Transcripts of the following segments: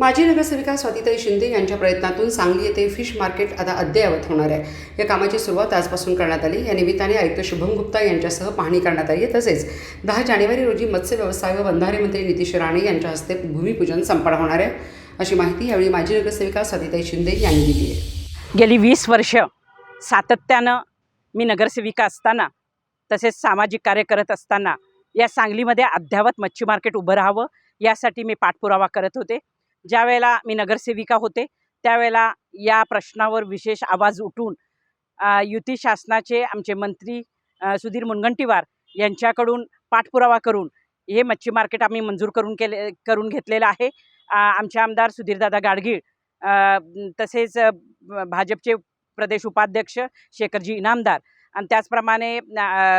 माजी नगरसेविका स्वातीताई शिंदे यांच्या प्रयत्नातून सांगली येथे फिश मार्केट आता अद्ययावत होणार आहे. या कामाची सुरुवात आजपासून करण्यात आली. या निमित्ताने आयुक्त शुभम गुप्ता यांच्यासह पाहणी करण्यात आली. आहे तसेच दहा जानेवारी रोजी मत्स्य व्यवसाय व बंधारे मंत्री नितीश राणे यांच्या हस्ते भूमिपूजन संपन्न होणार आहे. अशी माहिती यावेळी माजी नगरसेविका स्वातीताई शिंदे यांनी दिली आहे. गेली वीस वर्ष सातत्यानं मी नगरसेविका असताना तसेच सामाजिक कार्य करत असताना या सांगलीमध्ये अद्ययावत मच्छी मार्केट उभं राहावं यासाठी मी पाठपुरावा करत होते. ज्या वेळेला मी नगरसेविका होते त्यावेळेला या प्रश्नावर विशेष आवाज उठून युती शासनाचे आमचे मंत्री सुधीर मुनगंटीवार यांच्याकडून पाठपुरावा करून हे मच्छी मार्केट आम्ही मंजूर करून केले करून घेतलेलं आहे. आमचे आमदार सुधीरदादा गाडगीळ तसेच भाजपचे प्रदेश उपाध्यक्ष शेखरजी इनामदार आणि त्याचप्रमाणे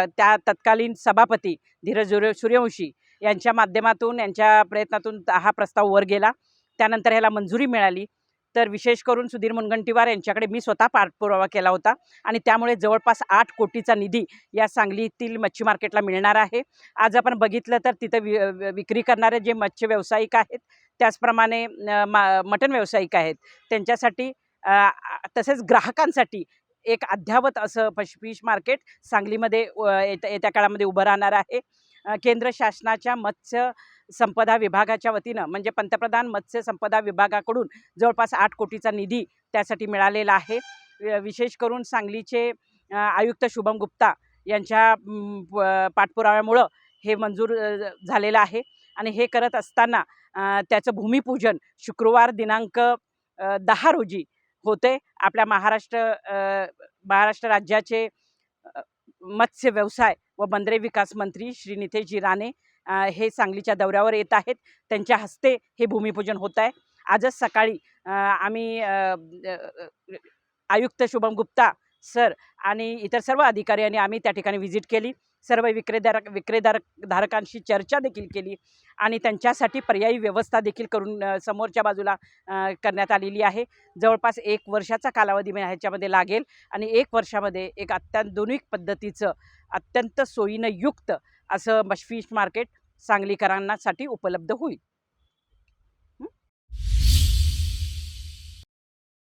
त्या तत्कालीन सभापती धीरज सूर्यवंशी यांच्या माध्यमातून यांच्या प्रयत्नातून हा प्रस्ताव वर गेला. त्यानंतर ह्याला मंजुरी मिळाली. तर विशेष करून सुधीर मुनगंटीवार यांच्याकडे मी स्वतः पाठपुरावा केला होता आणि त्यामुळे जवळपास आठ कोटीचा निधी या सांगलीतील मच्छी मार्केटला मिळणार आहे. आज आपण बघितलं तर तिथं वि विक्री करणारे जे मत्स्य व्यावसायिक आहेत त्याचप्रमाणे मा मटण व्यावसायिक आहेत त्यांच्यासाठी तसेच ग्राहकांसाठी एक अद्यावत असं फश फिश मार्केट सांगलीमध्ये येत्या येत्या काळामध्ये उभं राहणार आहे. केंद्र शासनाच्या मत्स्य संपदा विभागाच्या वतीनं म्हणजे पंतप्रधान मत्स्य संपदा विभागाकडून जवळपास आठ कोटीचा निधी त्यासाठी मिळालेला आहे. विशेष करून सांगलीचे आयुक्त शुभम गुप्ता यांच्या प- पाठपुराव्यामुळं हे मंजूर झालेलं आहे. आणि हे करत असताना त्याचं भूमिपूजन शुक्रवार दिनांक दहा रोजी होते. आपल्या महाराष्ट्र महाराष्ट्र राज्याचे मत्स्य व्यवसाय व बंदरे विकास मंत्री श्री नितेशजी राणे हे सांगलीच्या दौऱ्यावर येत आहेत. त्यांच्या हस्ते हे भूमिपूजन होत आहे. आजच सकाळी आम्ही आयुक्त शुभम गुप्ता सर आणि इतर सर्व अधिकारी आणि आम्ही त्या ठिकाणी व्हिजिट केली. सर्व विक्रेदार विक्रेदार धारकांशी चर्चा देखील केली आणि त्यांच्यासाठी पर्यायी व्यवस्था देखील करून समोरच्या बाजूला करण्यात आलेली आहे. जवळपास एक वर्षाचा कालावधी ह्याच्यामध्ये लागेल आणि एक वर्षामध्ये एक अत्याधुनिक पद्धतीचं अत्यंत सोयीनं युक्त असं फिश मार्केट सांगलीकरांसाठी उपलब्ध होईल.